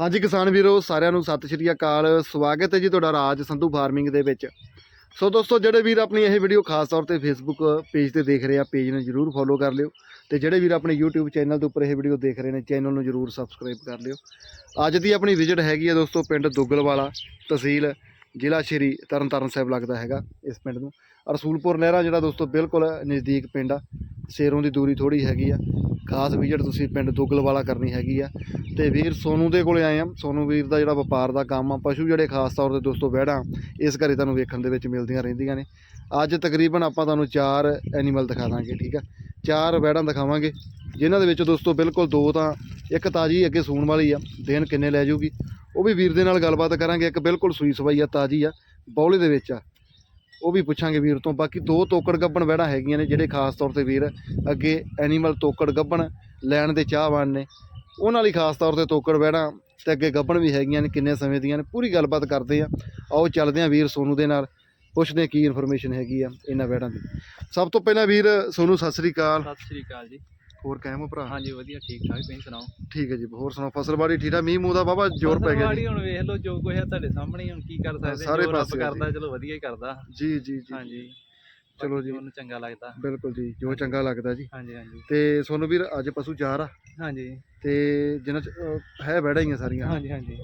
ਹਾਂਜੀ ਕਿਸਾਨ ਵੀਰੋ, ਸਾਰਿਆਂ ਨੂੰ ਸਤਿ ਸ਼੍ਰੀ ਅਕਾਲ। ਸਵਾਗਤ ਹੈ ਜੀ ਤੁਹਾਡਾ ਰਾਜ ਸੰਧੂ ਫਾਰਮਿੰਗ ਦੇ ਵਿੱਚ। ਸੋ ਦੋਸਤੋ, ਜਿਹੜੇ ਵੀਰ ਆਪਣੀ ਇਹ ਵੀਡੀਓ ਖਾਸ ਤੌਰ ਤੇ ਫੇਸਬੁੱਕ ਪੇਜ ਤੇ ਦੇਖ ਰਹੇ ਆ ਪੇਜ ਨੂੰ ਜਰੂਰ ਫੋਲੋ ਕਰ ਲਿਓ। ਤੇ ਜਿਹੜੇ ਵੀਰ ਆਪਣੇ YouTube ਚੈਨਲ ਦੇ ਉੱਪਰ ਇਹ ਵੀਡੀਓ ਦੇਖ ਰਹੇ ਨੇ ਚੈਨਲ ਨੂੰ ਜਰੂਰ ਸਬਸਕ੍ਰਾਈਬ ਕਰ ਲਿਓ। ਅੱਜ ਦੀ ਆਪਣੀ ਵਿਜ਼ਿਟ ਹੈਗੀ ਆ ਦੋਸਤੋ, ਪਿੰਡ ਦੁੱਗਲਵਾਲਾ ਤਹਿਸੀਲ ਜ਼ਿਲ੍ਹਾ ਸ਼੍ਰੀ ਤਰਨਤਾਰਨ ਸਾਹਿਬ ਲੱਗਦਾ ਹੈਗਾ, ਇਸ ਪਿੰਡ ਨੂੰ। ਰਸੂਲਪੁਰ ਨਹਿਰਾ ਜਿਹੜਾ ਦੋਸਤੋ ਬਿਲਕੁਲ ਨਜ਼ਦੀਕ ਪਿੰਡ ਆ। ਸ਼ੇਰੋਂ ਦੀ ਦੂਰੀ ਥੋੜੀ ਹੈਗੀ ਆ। ਖਾਸ ਵਿਜ਼ਿਟ ਤੁਸੀਂ ਪਿੰਡ ਦੁੱਗਲਵਾਲਾ ਕਰਨੀ ਹੈਗੀ ਆ। ਤੇ ਵੀਰ ਸੋਨੂ ਦੇ ਕੋਲੇ ਆਏ ਆ। ਸੋਨੂ ਵੀਰ ਦਾ ਜਿਹੜਾ ਵਪਾਰ ਦਾ ਕੰਮ ਆ, ਪਸ਼ੂ ਜਿਹੜੇ ਖਾਸ ਤੌਰ ਤੇ ਦੋਸਤੋ ਵਹਿੜਾਂ ਇਸ ਘਰੇ ਤੁਹਾਨੂੰ ਵੇਖਣ ਦੇ ਵਿੱਚ ਮਿਲਦੀਆਂ ਰਹਿੰਦੀਆਂ ਨੇ। ਅੱਜ ਤਕਰੀਬਨ ਆਪਾਂ ਤੁਹਾਨੂੰ ਚਾਰ ਐਨੀਮਲ ਦਿਖਾ ਦਾਂਗੇ, ਠੀਕ ਆ? ਚਾਰ ਵਹਿੜਾਂ ਦਿਖਾਵਾਂਗੇ, ਜਿਨ੍ਹਾਂ ਦੇ ਵਿੱਚ ਦੋਸਤੋ ਬਿਲਕੁਲ ਦੋ ਤਾਂ ਇੱਕ ਤਾਜੀ ਅੱਗੇ ਸੂਣ ਵਾਲੀ ਆ। ਦੇਣ ਕਿੰਨੇ ਲੈ ਜਾਊਗੀ ਉਹ ਵੀ ਵੀਰ ਦੇ ਨਾਲ ਗੱਲਬਾਤ ਕਰਾਂਗੇ। ਇੱਕ ਬਿਲਕੁਲ ਸੂਈ ਸਵਾਈ ਆ, ਤਾਜੀ ਆ, ਬੌਲੇ ਦੇ ਵਿੱਚ ਆ। ਉਹ ਵੀ ਪੁੱਛਾਂਗੇ ਵੀਰ ਤੋਂ। ਬਾਕੀ ਦੋ ਤੋਕੜ ਗੱਬਣ ਵਹਿੜਾਂ ਹੈਗੀਆਂ ਨੇ ਜਿਹੜੇ ਖਾਸ ਤੌਰ ਤੇ ਵੀਰ ਅੱਗੇ ਐਨੀਮਲ ਤੋਕੜ ਗੱਬਣ ਲੈਣ ਦੇ ਚਾਹਵਾਨ ਨੇ। ਉਹਨਾਂ ਲਈ ਖਾਸ ਤੌਰ ਤੇ ਤੋਕੜ ਵਹਿੜਾਂ ਤੇ ਅੱਗੇ ਗੱਬਣ ਵੀ ਹੈਗੀਆਂ ਨੇ, ਕਿੰਨੇ ਸਮੇਂ ਦੀਆਂ ਨੇ, ਪੂਰੀ ਗੱਲਬਾਤ ਕਰਦੇ ਆ। ਆਓ ਚੱਲਦੇ ਆ ਵੀਰ ਸੋਨੂ ਦੇ ਨਾਲ, ਪੁੱਛਦੇ ਆ ਕੀ ਇਨਫੋਰਮੇਸ਼ਨ ਹੈਗੀ ਆ ਇਹਨਾਂ ਵਹਿੜਾਂ ਦੀ। ਸਭ ਤੋਂ ਪਹਿਲਾਂ ਵੀਰ ਸੋਨੂ, ਸਤਿ ਸ੍ਰੀ ਅਕਾਲ। ਸਤਿ ਸ਼੍ਰੀ ਅਕਾਲ ਜੀ। ਹੋਰ ਕਾਇਮ ਹੋ ਭਰਾ? ਹਾਂਜੀ ਵਧੀਆ ਠੀਕ ਠਾਕ ਤੁਸੀਂ ਸੁਣਾਓ? ਠੀਕ ਹੈ ਜੀ ਹੋਰ ਸੁਣਾਓ ਫਸਲਬਾੜੀ ਠੀਕ ਆ ਮੀਂਹ ਮੂੰਹ ਦਾ ਬਾਬਾ ਜ਼ੋਰ ਪੈ ਗਿਆ ਜੀ। ਹੁਣ ਵੇਖ ਲਓ ਜੋ ਕੁਛ ਹੈ ਤੁਹਾਡੇ ਸਾਹਮਣੇ ਹੁਣ ਕੀ ਕਰ ਸਕਦੇ? ਸਾਰੇ ਪਾਸੇ ਕਰਦਾ। ਚਲੋ ਵਧੀਆ ਹੀ ਕਰਦਾ। ਜੀ ਜੀ ਜੀ ਹਾਂਜੀ। ਚਲੋ ਜੀ। ਉਹਨੂੰ ਚੰਗਾ ਲੱਗਦਾ। ਬਿਲਕੁਲ ਜੀ ਜੋ ਚੰਗਾ ਲੱਗਦਾ ਜੀ। ਹਾਂਜੀ ਹਾਂਜੀ। ਤੇ ਸੋਨੂ ਵੀਰ ਅੱਜ ਪਸ਼ੂ ਚਾਰ ਆ। ਹਾਂਜੀ। ਤੇ ਜਿਨ੍ਹਾਂ ਚ ਹੈ ਵਹਿੜਾਂ ਹੀ ਆ ਸਾਰੀਆਂ। ਹਾਂਜੀ ਹਾਂਜੀ।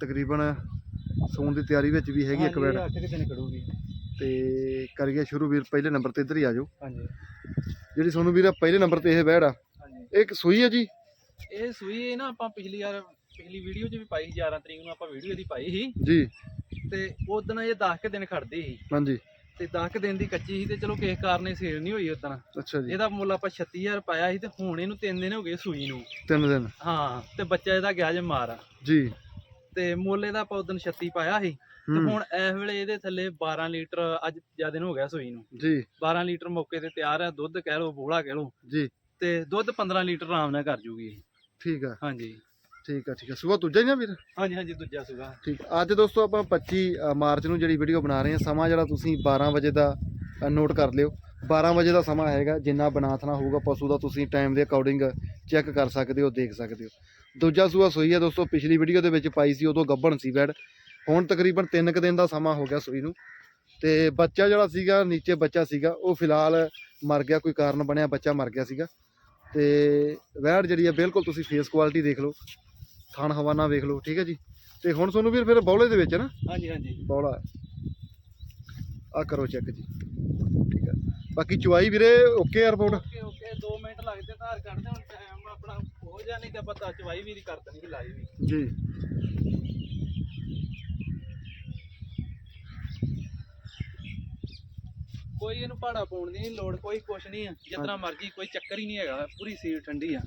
ਤਕਰੀਬਨ ਸੌਣ ਦੀ ਤਿਆਰੀ ਵਿੱਚ ਵੀ ਹੈਗੀ ਇੱਕ ਵੈੜ 8 ਦਿਨ ਖੜੂਗੀ ਤੇ ਕਰੀਏ ਸ਼ੁਰੂ ਵੀਰ ਪਹਿਲੇ ਨੰਬਰ ਤੇ ਇੱਧਰ ਹੀ ਆ ਜਾਓ। ਹਾਂਜੀ। ਜਿਹੜੀ ਸੋਨੂੰ ਵੀਰ ਪਹਿਲੇ ਨੰਬਰ ਤੇ ਇਹ ਵੈੜ ਆ। ਇਹ ਇੱਕ ਸੂਈ ਹੈ ਜੀ? ਇਹ ਸੂਈ ਇਹ ਨਾ ਆਪਾਂ ਪਿਛਲੀ ਯਾਰ ਪਿਛਲੀ ਵੀਡੀਓ 'ਚ ਵੀ ਪਾਈ ਸੀ 11 ਤਰੀਕ ਨੂੰ ਆਪਾਂ ਵੀਡੀਓ ਦੀ ਪਾਈ ਸੀ। ਜੀ। ਤੇ ਉਦੋਂ ਇਹ 10 ਕੁ ਦਿਨ ਖੜਦੀ ਸੀ। ਹਾਂਜੀ। ਤੇ 10 ਕੁ ਦਿਨ ਦੀ ਕੱਚੀ ਸੀ ਤੇ ਚਲੋ ਕਿਸੇ ਕਾਰਨ ਇਹ ਸੇਲ ਨਹੀਂ ਹੋਈ ਉਦੋਂ ਅੱਛਾ ਜੀ। ਇਹਦਾ ਮੁੱਲ ਆਪਾਂ 36000 ਪਾਇਆ ਸੀ ਤੇ ਹੁਣ ਇਹਨੂੰ 3 ਦਿਨ ਹੋ ਗਏ ਸੂਈ ਨੂੰ। ਤਿੰਨ ਦਿਨ। ਹਾਂ ਤੇ ਬੱਚਾ ਇਹਦਾ ਗਿਆ ਜੇ ਮਾਰ। ਜੀ। ਤੇ ਮੁੱਲ ਇਹਦਾ ਆਪਾਂ ਉਦੋਂ 36 ਪਾਇਆ ਸੀ। ਤੇ ਹੁਣ ਇਸ ਵੇਲੇ ਇਹਦੇ ਥੱਲੇ 12 ਲੀਟਰ ਅੱਜ ਜ਼ਿਆਦਾ ਦਿਨ ਹੋ ਗਿਆ ਸੂਈ ਨੂੰ। ਜੀ। 12 ਲੀਟਰ ਮੌਕੇ ਤੇ ਤਿਆਰ ਹੈ ਦੁੱਧ ਕਹਿ ਲਓ ਬੋਲਾ ਕਹਿ ਲਓ। ਜੀ। ਤੇ ਦੁੱਧ 15 ਲੀਟਰ ਆਰਾਮ ਨਾਲ ਕਰ ਜੂਗੀ ਇਹ। ਠੀਕ ਆ। ਹਾਂਜੀ। ਠੀਕ ਆ ਠੀਕ ਆ। ਸੁਬਾ ਦੂਜਾ ਹੀ ਨਾ ਵੀਰ? ਹਾਂਜੀ ਹਾਂਜੀ ਦੂਜਾ ਸੂਗਾ ਠੀਕ। ਆ। ਅੱਜ ਦੋਸਤੋ ਆਪਾਂ 25 ਅ, ਮਾਰਚ ਨੂੰ ਜਿਹੜੀ ਵੀਡੀਓ ਬਣਾ ਰਹੇ ਹਾਂ ਸਮਾਂ ਜਿਹੜਾ ਤੁਸੀਂ 12 ਵਜੇ ਦਾ ਨੋਟ ਕਰ ਲਿਓ। 12 ਵਜੇ ਦਾ ਸਮਾਂ ਹੈਗਾ ਜਿੰਨਾ ਬਨਾਥਣਾ ਹੋਊਗਾ ਪਸ਼ੂ ਦਾ ਤੁਸੀਂ ਟਾਈਮ ਦੇ ਅਕੋਰਡਿੰਗ ਚੈੱਕ ਕਰ ਸਕਦੇ ਹੋ ਦੇਖ ਸਕਦੇ ਹੋ। ਦੂਜਾ ਸੂਆ ਸੂਈ ਹੈ ਦੋਸਤੋ ਪਿਛਲੀ ਵੀਡੀਓ ਦੇ ਵਿੱਚ ਪਾਈ ਸੀ ਉਦੋਂ ਗੱਭਣ ਸੀ ਬੈਡ। ਹੁਣ ਤਕਰੀਬਨ 3 ਕੁ ਦਿਨ ਦਾ ਸਮਾਂ ਹੋ ਗਿਆ ਸੂਈ ਨੂੰ। ਤੇ ਬੱਚਾ ਜਿਹੜਾ ਸੀਗਾ ਨੀਚੇ ਬੱਚਾ ਸੀਗਾ ਉਹ ਫਿਲਹਾਲ ਮਰ ਗਿਆ ਕੋਈ ਕਾਰਨ ਬਣਿਆ ਬੱਚਾ ਮਰ ਗਿਆ ਸੀਗਾ। ਤੇ ਵੈੜ ਜਿਹੜੀ ਹੈ ਬਿਲਕੁਲ ਤੁਸੀਂ ਫੇਸ ਕੁਆਲਿਟੀ ਦੇਖ ਲਓ। ਥਣ ਹਵਾਨਾ ਵੇਖ ਲਓ ਠੀਕ ਹੈ ਜੀ? ਤੇ ਹੁਣ ਤੁਹਾਨੂੰ ਵੀਰ ਫਿਰ ਬੌਲੇ ਦੇ ਵਿੱਚ ਨਾ? ਹਾਂਜੀ ਹਾਂਜੀ। ਬੌਲਾ। ਆ ਕਰੋ ਚੈੱਕ ਜੀ। ਠੀਕ ਆ। ਬਾਕੀ ਚੁਆਈ ਵੀਰੇ ਓਕੇ ਆ ਰਿਪੋਰਟ ਓਕੇ ਓਕੇ 2 ਮਿੰਟ ਲੱਗਦੇ ਧਾਰ ਕੱਢਦੇ ਹੁਣ ਟਾਈਮ ਆਪਣਾ ਹੋ ਜਾ ਨਹੀਂ ਤੇ ਆਪਾਂ ਤਾਂ ਚਵਾਈ ਵੀ ਨਹੀਂ ਕਰ ਦੇਣੀ ਲਾਈ ਵੀ ਜੀ। ਕੋਈ ਇਹਨੂੰ ਭਾੜਾ ਪਾਉਣ ਦੀ ਨਹੀਂ ਲੋੜ ਕੋਈ ਕੁਛ ਨਹੀਂ ਆ। ਜਿਤਨਾ ਮਰਜ਼ੀ ਕੋਈ ਚੱਕਰ ਹੀ ਨਹੀਂ ਹੈਗਾ ਪੂਰੀ ਸੀਲ ਠੰਡੀ ਆ।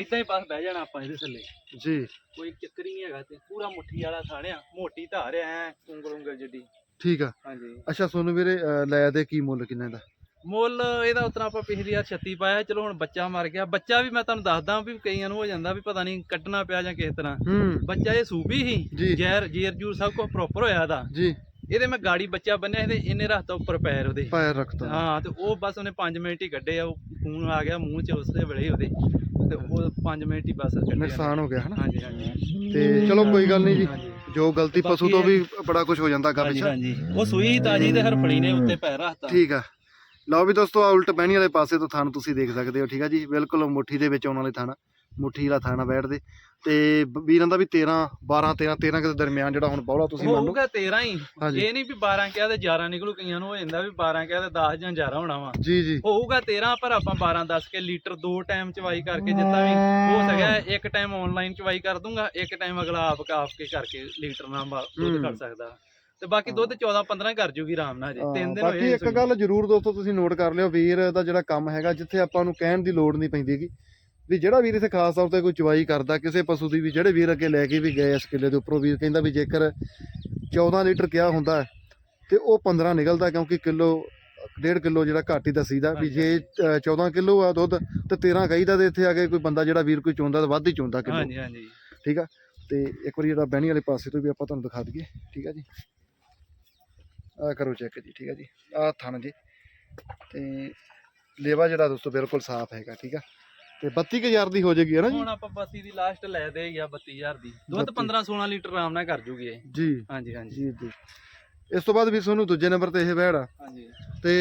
ਏਦਾਂ ਹੀ ਬਸ ਬਹਿ ਜਾਣਾ ਆਪਾਂ ਇਹਦੇ ਥੱਲੇ। ਜੀ। ਕੋਈ ਚੱਕਰ ਹੀ ਨਹੀਂ ਹੈਗਾ ਤੇ ਪੂਰਾ ਮੁੱਠੀ ਵਾਲਾ ਥਾਣਿਆ ਮੋਟੀ ਧਾਰ ਆ ਐ ਉਂਗਲ ਉਂਗਲ ਜਿੱਡੀ। ਠੀਕ ਆ। ਹਾਂਜੀ। ਅੱਛਾ ਸੋਨੂੰ ਵੀਰੇ ਅਹ, ਲੈ ਦੇ ਕੀ ਮੁੱਲ ਕਿੰਨੇ ਦਾ? ਮੁੱਲ ਇਹਦਾ ਉਤਰਾ ਆਪਾਂ ਪਿਛਲੀ ਵਾਰ 36 ਪਾਇਆ ਚਲੋ ਹੁਣ ਬੱਚਾ ਮਰ ਗਿਆ। ਬੱਚਾ ਵੀ ਮੈਂ ਤੁਹਾਨੂੰ ਦੱਸਦਾ ਵੀ ਕਈਆਂ ਨੂੰ ਹੋ ਜਾਂਦਾ ਵੀ ਪਤਾ ਨਹੀਂ ਕੱਟਣਾ ਪਿਆ ਜਾਂ ਕਿਸ ਤਰ੍ਹਾਂ। ਹੂੰ। ਬੱਚਾ ਇਹ ਸੂਬੀ ਜੀ। ਸੀ ਜੈਰ ਜੇਰ ਜੂਰ ਸਭ ਕੁਝ ਪ੍ਰੋਪਰ ਹੋਇਆ ਇਹਦਾ। ਜੀ। ਇਹਦੇ ਮੈਂ ਗਾੜੀ ਬੱਚਾ ਬੰਨਿਆ ਇਹਦੇ ਇਹਨੇ ਰੱਖਤਾ ਉੱਪਰ ਪੈਰ ਉਹਦੇ। ਪੈਰ ਰੱਖਤਾ। ਹਾਂ ਤੇ ਉਹ ਬਸ ਉਹਨੇ 5 ਮਿੰਟ ਹੀ ਕੱਢੇ ਆ ਉਹ ਖੂਨ ਆ ਗਿਆ ਮੂੰਹ 'ਚ ਉਸੇ ਵੇਲੇ ਹੀ ਉਹਦੇ। ਤੇ ਉਹ 5 ਮਿੰਟ ਹੀ ਬਸ ਕੱਢੇ ਨੁਕਸਾਨ ਹੋ ਗਿਆ ਹਨਾ? ਹਾਂਜੀ ਹਾਂਜੀ। ਤੇ ਚਲੋ ਕੋਈ ਗੱਲ ਨਹੀਂ ਜੀ। ਜੋ ਗਲਤੀ ਪਸ਼ੂ ਤੋਂ ਵੀ ਬੜਾ ਕੁਝ ਹੋ ਜਾਂਦਾ ਗਾ ਪਿੱਛੇ। ਹਾਂਜੀ। ਉਹ ਸੂਈ ਤਾਜੀ ਤੇ ਹਰਫੜੀ ਨੇ ਉੱਤੇ ਪੈਰ ਰੱਖਤਾ। ਠੀਕ ਆ। ਲਓ ਵੀ ਦੋਸਤੋ ਆ ਉਲਟ ਬਹਿਣੀ ਵਾਲੇ ਪਾਸੇ ਤੋਂ ਥਣ ਤੁਸੀਂ ਦੇਖ ਸਕਦੇ ਹੋ ਠੀਕ ਆ ਜੀ? ਬਿਲਕੁਲ ਮੁੱਠੀ ਦੇ ਵਿੱਚ ਆਉਣ ਵਾਲੇ ਥਣ ਮੁੱਠੀ ਵਾਲਾ ਥਣ ਬੈਠਦੇ ਤੇ ਵੀਰਾਂ ਦਾ ਵੀ 13 12 13 13 ਦੇ ਦਰਮਿਆਨ ਜਿਹੜਾ ਹੁਣ ਬੌਲਾ ਤੁਸੀਂ ਮੰਨ ਲਓ। ਹੋਊਗਾ 13 ਹੀ। ਇਹ ਨਹੀਂ ਵੀ 12 ਕਿਹਾ ਤੇ 11 ਨਿਕਲੂ ਕਈਆਂ ਨੂੰ ਹੋ ਜਾਂਦਾ ਵੀ 12 ਕਿਹਾ ਤੇ 10 ਜਾਂ 11 ਹੋਣਾ ਵਾ। ਜੀ ਜੀ। ਹੋਊਗਾ 13 ਪਰ ਆਪਾਂ 12 10 ਕੇ ਲੀਟਰ ਦੋ ਟਾਈਮ ਚਵਾਈ ਕਰਕੇ ਜਿੱਦਾਂ ਵੀ ਹੋ ਸਕਿਆ ਇੱਕ ਟਾਈਮ ਆਨਲਾਈਨ ਚਵਾਈ ਕਰ ਦੂੰਗਾ ਇੱਕ ਟਾਈਮ ਅਗਲਾ ਆਪ ਕਾਫ ਕੇ ਕਰਕੇ ਲੀਟਰ ਨਾਲ ਦੁੱਧ। ਕੱਢ ਸਕਦਾ। ਤੇ ਬਾਕੀ ਦੁੱਧ 14 15 ਕਰ ਜੂਗੀ ਆਰਾਮ ਨਾਲ ਜੀ ਤਿੰਨ ਦਿਨ ਬਾਕੀ ਇੱਕ ਗੱਲ ਜ਼ਰੂਰ ਦੋਸਤੋ ਤੁਸੀਂ ਨੋਟ ਕਰ ਲਿਓ ਵੀਰ ਦਾ ਜਿਹੜਾ ਕੰਮ ਹੈਗਾ ਜਿੱਥੇ ਆਪਾਂ ਨੂੰ ਕਹਿਣ ਦੀ ਲੋੜ ਨਹੀਂ ਪੈਂਦੀ ਵੀ ਜਿਹੜਾ ਵੀਰ ਇੱਥੇ ਖਾਸ ਤੌਰ ਤੇ ਕੋਈ ਚਵਾਈ ਕਰਦਾ ਕਿਸੇ ਪਸ਼ੂ ਦੀ ਵੀ ਜਿਹੜੇ ਵੀਰ ਅੱਗੇ ਲੈ ਕੇ ਵੀ ਗਏ ਇਸ ਕਿੱਲੇ ਦੇ ਉੱਪਰੋਂ ਵੀਰ ਕਹਿੰਦਾ ਵੀ ਜੇਕਰ 14 ਲੀਟਰ ਕਿਹਾ ਹੁੰਦਾ ਤੇ ਉਹ 15 ਨਿਕਲਦਾ ਕਿਉਂਕਿ ਕਿਲੋ ਡੇਢ ਕਿਲੋ ਜਿਹੜਾ ਘੱਟ ਹੀ ਦਸੀਦਾ ਵੀ ਜੇ ਅ, 14 ਕਿਲੋ ਆ ਦੁੱਧ ਤੇ 13 ਕਹੀਦਾ ਤੇ ਇੱਥੇ ਆ ਕੇ ਕੋਈ ਬੰਦਾ ਜਿਹੜਾ ਵੀਰ ਕੋਈ ਚੋਂਦਾ ਤਾਂ ਵੱਧ ਹੀ ਚੋਂਦਾ ਕਿਲੋ। ਹਾਂਜੀ ਹਾਂਜੀ। ਠੀਕ ਆ? ਤੇ ਇੱਕ ਵਾਰੀ ਜਿਹੜਾ ਬਹਿਣੀ ਵਾਲੇ ਪਾਸੇ ਤੋਂ ਵੀ ਆਪਾਂ ਤੁਹਾਨੂੰ ਦਿਖਾ ਦਈਏ ਠੀਕ ਆ ਜੀ? ਆ ਕਰੋ ਚੈੱਕ ਜੀ ਠੀਕ ਆ ਜੀ? ਆ ਥਣ ਜੀ। ਤੇ ਲੇਵਾ ਜਿਹੜਾ ਦੋਸਤੋ ਬਿਲਕੁਲ ਸਾਫ਼ ਹੈਗਾ ਠੀਕ ਆ? ਤੇ 32000 ਦੀ ਹੋ ਜਾਏਗੀ ਹੈ ਨਾ ਜੀ? ਹੁਣ ਆਪਾਂ 32 ਦੀ ਲਾਸਟ ਲੈ ਦੇ ਗਿਆ 32000 ਦੀ। ਦੁੱਧ 32 15 16 ਲੀਟਰ ਆਰਾਮ ਨਾਲ ਕਰ ਜੂਗੀ ਇਹ। ਜੀ। ਹਾਂਜੀ ਹਾਂਜੀ। ਜੀ ਜੀ। ਇਸ ਤੋਂ ਬਾਅਦ ਵੀ ਤੁਹਾਨੂੰ ਦੂਜੇ ਨੰਬਰ ਤੇ ਇਹ ਵੈੜ ਆ। ਹਾਂਜੀ। ਤੇ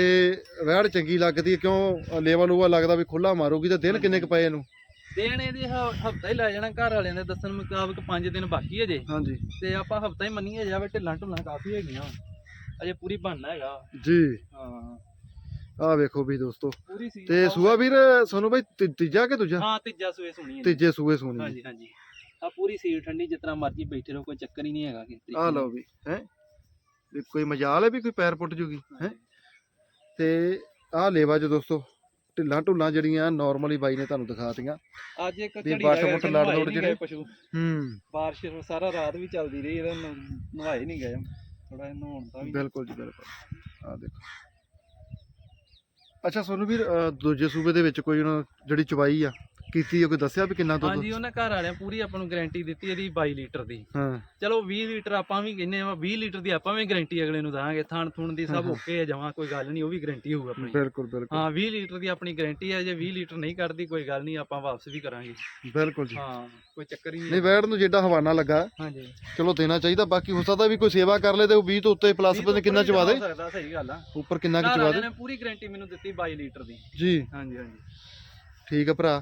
ਵੈੜ ਚੰਗੀ ਲੱਗਦੀ ਹੈ ਕਿਉਂ? ਲੇਵਾ ਲੂਵਾ ਲੱਗਦਾ ਵੀ ਖੁੱਲਾ ਮਾਰੂਗੀ ਤਾਂ ਦਿਨ ਕਿੰਨੇ ਕ ਪਏ ਇਹਨੂੰ? ਦੇਣ ਇਹਦੇ ਹਫਤਾ ਹੀ ਲੈ ਜਾਣਾ ਘਰ ਵਾਲਿਆਂ ਦੇ ਦੱਸਣ ਮੁਤਾਬਕ 5 ਦਿਨ ਬਾਕੀ ਹੈ ਜੇ। ਹਾਂਜੀ। ਤੇ ਆਪਾਂ ਹਫਤਾ ਹੀ ਮੰਨੀਏ ਜਾਵੇ ਢਿੱਲਾਂ ਢੁੱਲਾਂ ਕਾਫੀ ਹੈਗੀਆਂ। ਅਜੇ ਪੂਰੀ ਬਣਨਾ ਹੈਗਾ। ਜੀ। ਹਾਂ। ਆਹ ਵੇਖੋ ਵੀ ਦੋਸਤੋ। ਪੂਰੀ ਸੀ ਤੇ ਸੂਆ ਵੀਰ ਸੋਨੂੰ ਬਾਈ ਤੀ- ਤੀਜਾ ਕਿ ਦੂਜਾ? ਹਾਂ ਤੀਜਾ ਸੂਏ ਸੁਣੀ ਹੈ ਤੀਜੇ ਸੂਏ ਸੋਨੀ ਹਾਂਜੀ ਹਾਂਜੀ। ਆ ਪੂਰੀ ਸੀਲ ਠੰਡੀ ਜਿਤਨਾ ਮਰਜ਼ੀ ਬੈਠੇ ਰਹੋ ਕੋਈ ਚੱਕਰ ਹੀ ਨਹੀਂ ਹੈਗਾ ਕਿ ਆ ਲਓ ਵੀ ਹੈ? ਕੋਈ ਮਜਾਲ ਹੈ ਵੀ ਕੋਈ ਪੈਰ ਪੁੱਟ ਜੂਗੀ ਹੈ? ਤੇ ਆਹ ਲੇਵਾ ਚ ਦੋਸਤੋ ਢਿੱਲਾਂ ਢੁੱਲਾਂ ਜਿਹੜੀਆਂ ਨਾਰਮਲੀ ਬਾਈ ਨੇ ਤੁਹਾਨੂੰ ਦਿਖਾਤੀਆਂ ਅੱਜ ਇੱਕ ਵੀ ਦਾ ਬੁੱਟ ਲੜ ਲੁੜ ਜਿਹੜੇ। ਪਸ਼ੂ। ਹੂੰ। ਬਾਰਿਸ਼ ਸਾਰਾ ਰਾਤ ਵੀ ਚੱਲਦੀ ਰਹੀ ਇਹਦਾ ਨ- ਨਵਾਏ ਨਹੀਂ ਗਏ। ਥੋੜਾ ਨਹਾਉਣ ਦਾ ਵੀ। ਬਿਲਕੁਲ ਜੀ ਬਿਲਕੁਲ। ਆ ਦੇਖੋ। ਅੱਛਾ ਸੋਨੂੰ ਵੀਰ ਅਹ, ਦੂਜੇ ਸੂਬੇ ਦੇ ਵਿੱਚ ਕੋਈ ਉਹਨਾਂ ਜਿਹੜੀ ਚਵਾਈ ਆ? ਕੀਤੀ ਆ ਕੋਈ ਦੱਸਿਆ ਵੀ ਕਿੰਨਾ ਦੁੱਧ? ਹਾਂਜੀ ਉਹਨਾਂ ਘਰ ਵਾਲਿਆਂ ਪੂਰੀ ਆਪਾਂ ਨੂੰ ਗਾਰੰਟੀ ਦਿੱਤੀ ਇਹਦੀ 22 ਲੀਟਰ ਦੀ। ਹਾਂ। ਚਲੋ 20 ਲੀਟਰ ਆਪਾਂ ਵੀ ਕਹਿੰਨੇ ਆ 20 ਲੀਟਰ ਦੀ ਆਪਾਂ ਵੀ ਗਾਰੰਟੀ ਅਗਲੇ ਨੂੰ ਦਾਂਗੇ। ਥਣ ਥੁਣ ਦੀ ਸਭ। ਓਕੇ ਹੈ ਜਮਾ ਕੋਈ ਗੱਲ ਨਹੀਂ ਉਹ ਵੀ ਗਾਰੰਟੀ ਹੋਊ ਆਪਣੀ। ਬਿਲਕੁਲ ਬਿਲਕੁਲ। ਹਾਂ 20 ਲੀਟਰ ਦੀ ਆਪਣੀ ਗਾਰੰਟੀ ਹੈ ਜੇ 20 ਲੀਟਰ ਨਹੀਂ ਕੱਢਦੀ ਕੋਈ ਗੱਲ ਨਹੀਂ ਆਪਾਂ ਵਾਪਸ ਵੀ ਕਰਾਂਗੇ। ਬਿਲਕੁਲ ਜੀ। ਹਾਂ ਕੋਈ ਚੱਕਰ ਹੀ ਨਹੀਂ ਨਹੀਂ ਵੈੜ ਨੂੰ ਜਿੱਡਾ ਹਵਾਨਾ ਲੱਗਾ ਹਾਂਜੀ। ਚਲੋ ਦੇਣਾ ਚਾਹੀਦਾ ਬਾਕੀ ਹੋ ਸਕਦਾ ਵੀ ਕੋਈ ਸੇਵਾ ਕਰ ਲੇ ਤੇ ਉਹ 20 ਤੋਂ ਉੱਤੇ ਪਲੱਸ ਪਤਾ ਕਿੰਨਾ ਚਵਾ ਦੇ। ਹੋ ਸਕਦਾ ਸਹੀ ਗੱਲ ਆ। ਉੱਪਰ ਕਿੰਨਾ ਕੁ ਚਵਾ ਦੇ? ਨੇ ਪੂਰੀ ਗਾਰੰਟੀ ਮੈਨੂੰ ਦਿੱਤੀ 22 ਲੀਟਰ ਦੀ। ਜੀ। ਹਾਂਜੀ ਹਾਂਜੀ। ਠੀਕ ਆ ਭਰਾ।